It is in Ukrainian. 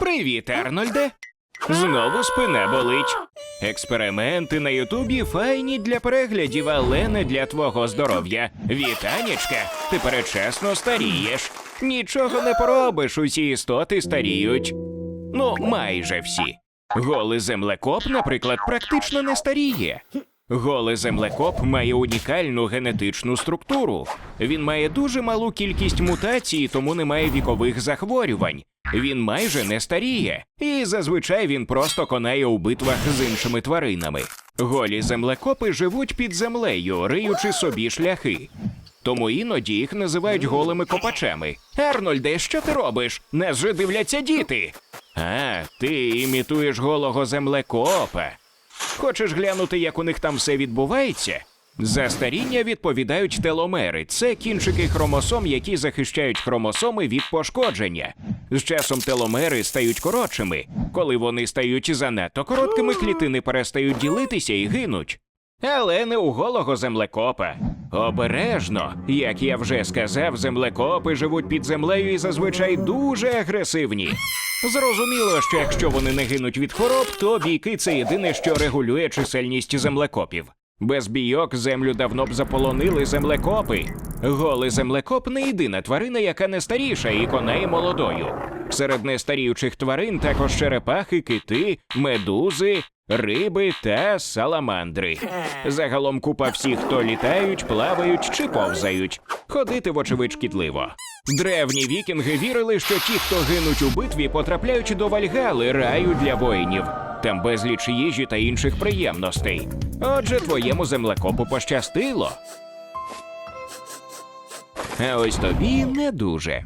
Привіт, Арнольде. Знову спина болить. Експерименти на Ютубі файні для переглядів, але не для твого здоров'я. Вітанечка, ти передчасно старієш. Нічого не поробиш, усі істоти старіють. Ну, майже всі. Голий землекоп, наприклад, практично не старіє. Голий землекоп має унікальну генетичну структуру. Він має дуже малу кількість мутацій, тому не має вікових захворювань. Він майже не старіє, і зазвичай він просто конає у битвах з іншими тваринами. Голі землекопи живуть під землею, риючи собі шляхи. Тому іноді їх називають голими копачами. Арнольде, що ти робиш? Нас же дивляться діти. А, ти імітуєш голого землекопа. Хочеш глянути, як у них там все відбувається? За старіння відповідають теломери. Це кінчики хромосом, які захищають хромосоми від пошкодження. З часом теломери стають коротшими. Коли вони стають занадто короткими, клітини перестають ділитися і гинуть. Але не у голого землекопа. Обережно, як я вже сказав, землекопи живуть під землею і зазвичай дуже агресивні. Зрозуміло, що якщо вони не гинуть від хвороб, то бійки це єдине, що регулює чисельність землекопів. Без бійок землю давно б заполонили землекопи. Голий землекоп не єдина тварина, яка не старіша і конає молодою. Серед нестаріючих тварин також черепахи, кити, медузи, риби та саламандри. Загалом купа всіх, хто літають, плавають чи повзають. Ходити, вочевидь, шкідливо. Древні вікінги вірили, що ті, хто гинуть у битві, потрапляють до Вальгали, раю для воїнів. Там безліч їжі та інших приємностей. Отже, твоєму землекопу пощастило. А ось тобі не дуже.